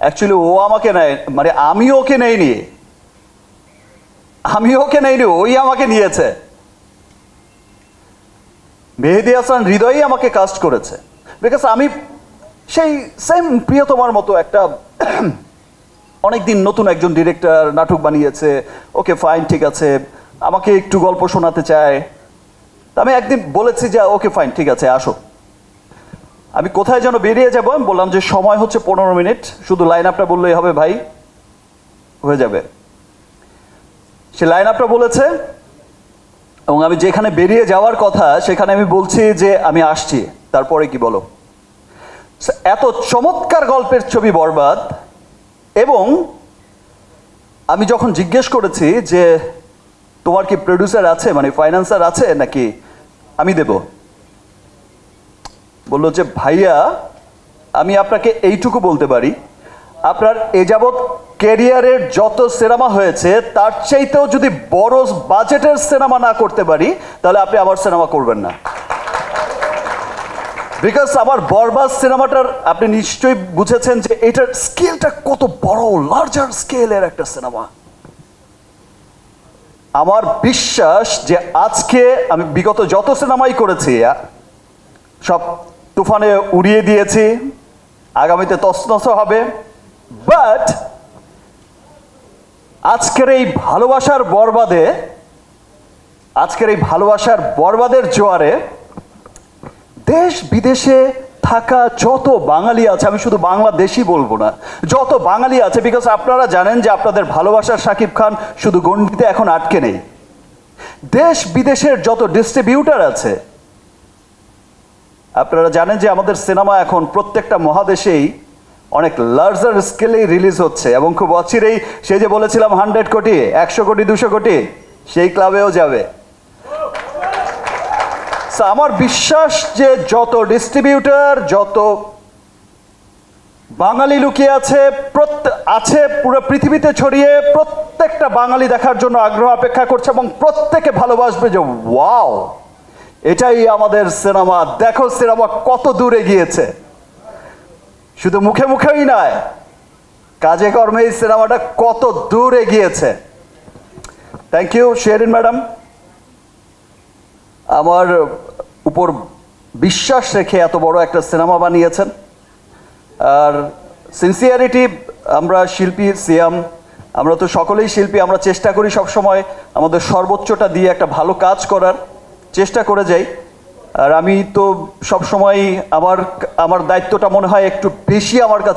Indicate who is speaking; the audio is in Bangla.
Speaker 1: অ্যাকচুয়ালি ও আমাকে নেয় মানে আমি ওকে নেইনি। আমি ওকে নেইনি, ওই আমাকে নিয়েছে। মেহেদি হাসান হৃদয়ই আমাকে কাস্ট করেছে। বিকজ আমি সেই সেম প্রিয়তমার মতো একটা অনেকদিন নতুন একজন ডিরেক্টর নাটক বানিয়েছে। ওকে ফাইন ঠিক আছে। আমাকে একটু গল্প শোনাতে চায়। তা আমি একদিন বলেছি যে ওকে ফাইন ঠিক আছে, আসো। আমি কোথায় যেন বেরিয়ে যাব? আমি বললাম যে সময় হচ্ছে পনেরো মিনিট। শুধু লাইন আপটা বললেই হবে ভাই। হয়ে যাবে। সে লাইন আপটা বলেছে, এবং আমি যেখানে বেরিয়ে যাওয়ার কথা, সেখানে আমি বলছি যে আমি আসছি। তারপরে কি বলো? এত চমৎকার গল্পের ছবি বরবাদ, এবং আমি যখন জিজ্ঞেস করেছি যে, তোমার কি প্রডিউসার আছে? মানে ফাইন্যান্সার আছে? নাকি আমি দেব? বলল যে, ভাইয়া, আমি আপনাকে এইটুকু বলতে পারি। আপনার এ যাবৎ ক্যারিয়ারের যত সিনেমা হয়েছে, তার চাইতেও যদি বড় বাজেটের সিনেমা না করতে পারি, তাহলে আপনি আমার সিনেমা করবেন না। বিকজ আমার বরবাদ সিনেমাটার আপনি নিশ্চয়ই বুঝেছেন যে, এটার স্কেলটা কত বড় লার্জার স্কেলের একটা সিনেমা। আমার বিশ্বাস যে, আজকে আমি বিগত যত সিনেমাই করেছি, সব তুফানে উড়িয়ে দিয়েছি। আগামীতে তসনস হবে। বাট আজকের এই ভালোবাসার বরবাদে, আজকের এই ভালোবাসার বরবাদের জোয়ারে দেশ বিদেশে থাকা যত বাঙালি আছে, আমি শুধু বাংলাদেশি বলব না, যত বাঙালি আছে বিকজ আপনারা জানেন যে আপনাদের ভালোবাসার সাকিব খান শুধু গণ্ডিতে এখন আটকে নেই। দেশ বিদেশের যত ডিস্ট্রিবিউটার আছে আপনারা জানেন যে আমাদের সিনেমা এখন প্রত্যেকটা মহাদেশেই অনেক লার্জার স্কেলেই রিলিজ হচ্ছে এবং খুব অচিরেই সে যে বলেছিলাম হান্ড্রেড কোটি, একশো কোটি, দুশো কোটি, সেই ক্লাবেও যাবে। আমার বিশ্বাস যে যত ডিস্ট্রিবিউটার যত বাঙালি লুকিয়ে আছে আছে পুরো পৃথিবীতে ছড়িয়ে প্রত্যেকটা বাঙালি দেখার জন্য আগ্রহ অপেক্ষা করছে এবং প্রত্যেকে ভালোবাসবে যে ওয়াও এটাই আমাদের সিনেমা। দেখো সিনেমা কত দূরে গিয়েছে শুধু মুখে মুখেই নয়, কাজে কর্মে এই সিনেমাটা কত দূরে গিয়েছে থ্যাংক ইউ শেরিন ম্যাডাম আমার উপর বিশ্বাস রেখে এত বড় একটা সিনেমা বানিয়েছেন। আর সিনসিয়ারিটি আমরা শিল্পী সিয়াম আমরা তো সকলেই শিল্পী, আমরা চেষ্টা করি সবসময় আমাদের সর্বোচ্চটা দিয়ে একটা ভালো কাজ করার। চেষ্টা করে যাই। আর আমি তো সবসময় আমার আমার দায়িত্বটা মনে হয় একটু বেশি আমার কাছে